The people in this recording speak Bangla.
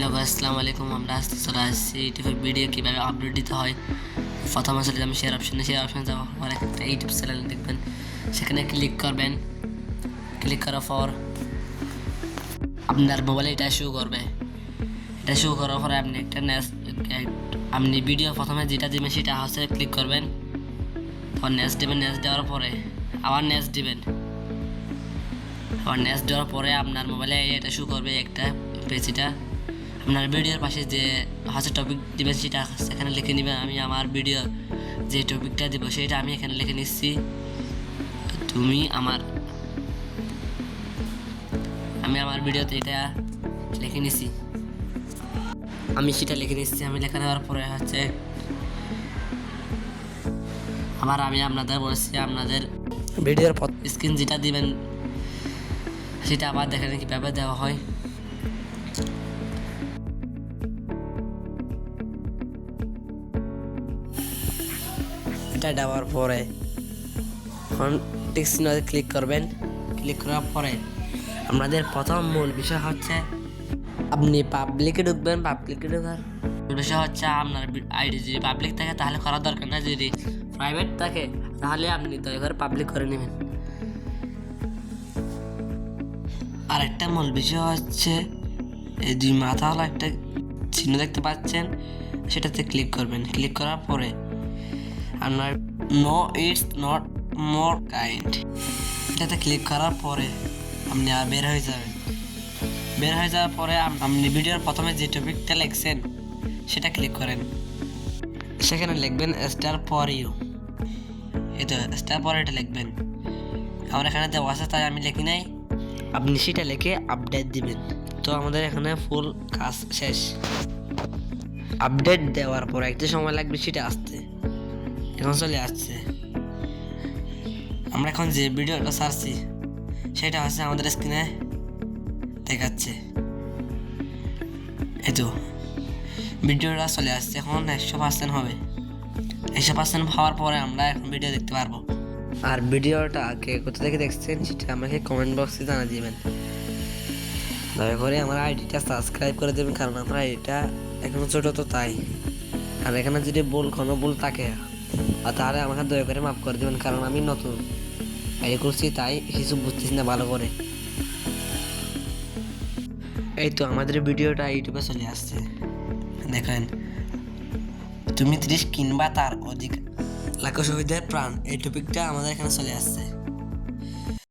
হ্যালো ভাই, আসসালামু আলাইকুম। আমরা আজকে চলে আসছি ইউটিউবের ভিডিও কীভাবে আপলোড দিতে হয়। প্রথম আসলে আমি শেয়ার অপশানে শেয়ার অপশানে যাওয়ার পর একটা ইউটিউব চ্যানেল দেখবেন। সেখানে ক্লিক করবেন। ক্লিক করার পর আপনার মোবাইলে এটা শো করবে। এটা শো করার পরে আপনি একটা আপনি ভিডিও প্রথমে যেটা দিবেন সেটা হচ্ছে ক্লিক করবেন। তারপর নেক্সট দেবেন নেক্সট দেওয়ার পরে আবার নেক্সট দিবেন। আবার নেক্সট দেওয়ার পরে আপনার মোবাইলে এটা শো করবে একটা পেজটা আপনার ভিডিওর পাশে যে হচ্ছে টপিক দিবেন সেটা সেখানে লিখে নেবেন। আমি আমার ভিডিও যে টপিকটা দিব সেটা আমি এখানে লিখে নিচ্ছি। তুমি আমার আমি আমার ভিডিওতে এটা লিখে নিচ্ছি। আমি সেটা লিখে নিচ্ছি আমি লেখা দেওয়ার পরে হচ্ছে আবার আমি আপনাদের বলেছি আপনাদের ভিডিওর স্ক্রিন যেটা দিবেন সেটা আবার দেখেন কীভাবে দেওয়া হয়। এটা দেওয়ার পরে এখন টিক্সিনতে ক্লিক করবেন। ক্লিক করার পরে আমাদের প্রথম মূল বিষয় হচ্ছে আপনি পাবলিকে ঢুকবেন পাবলিকে ঢুকার বিষয় হচ্ছে আপনার আইডি যদি পাবলিক থাকে তাহলে করার দরকার না যদি প্রাইভেট থাকে তাহলে আপনি দয়া করে পাবলিক করে নেবেন। আর একটা মূল বিষয় হচ্ছে এই দুই মাথাওয়ালা একটা চিহ্ন দেখতে পাচ্ছেন, সেটাতে ক্লিক করবেন। ক্লিক করার পরে আপনার no it's not more kind এটাতে ক্লিক করার পরে আপনি আর বের হয়ে যাবেন। বের হয়ে যাওয়ার পরে আপ- আপনি ভিডিওর প্রথমে যে টপিকটা লিখছেন, সেটা ক্লিক করেন। সেখানে লিখবেন স্টার ফর ইউ এটা স্টার পর এটা লিখবেন। আমার এখানে দেওয়া আছে, তাই আমি লিখি নাই। আপনি সেটা লিখে আপডেট দিবেন। তো আমাদের এখানে ফুল কাজ শেষ। আপডেট দেওয়ার পর একটু সময় লাগবে, সেটা আসতে। এখন চলে আসছে। আমরা এখন যে ভিডিওটা সারছি সেটা হচ্ছে আমাদের স্ক্রিনে দেখাচ্ছে। এই তো ভিডিওটা চলে আসছে এখন একশো পার্সেন্ট হবে। একশো পার্সেন্ট হওয়ার পরে আমরা এখন ভিডিও দেখতে পারব। আর ভিডিওটা কে কোথা থেকে দেখছেন, সেটা আমাকে কমেন্ট বক্সে জানা দিবেন। দয়া করে আমার আইডিটা সাবস্ক্রাইব করে দেবেন, কারণ আমার আইডিটা এখনও ছোট তো তাই। আর এখানে যদি ভুল কোনো ভুল থাকে আর তাহলে আমাকে দয়া করে মাফ করে দেবেন, কারণ আমি নতুন। এই করছি, তাই কিছু বুঝতেছি না ভালো করে। এই তো আমাদের ভিডিওটা ইউটিউবে চলে আসছে। দেখেন তুমি ত্রিশ কিনবা তার অধিক লাখ শহীদের প্রাণ এই টপিকটা আমাদের এখানে চলে আসছে।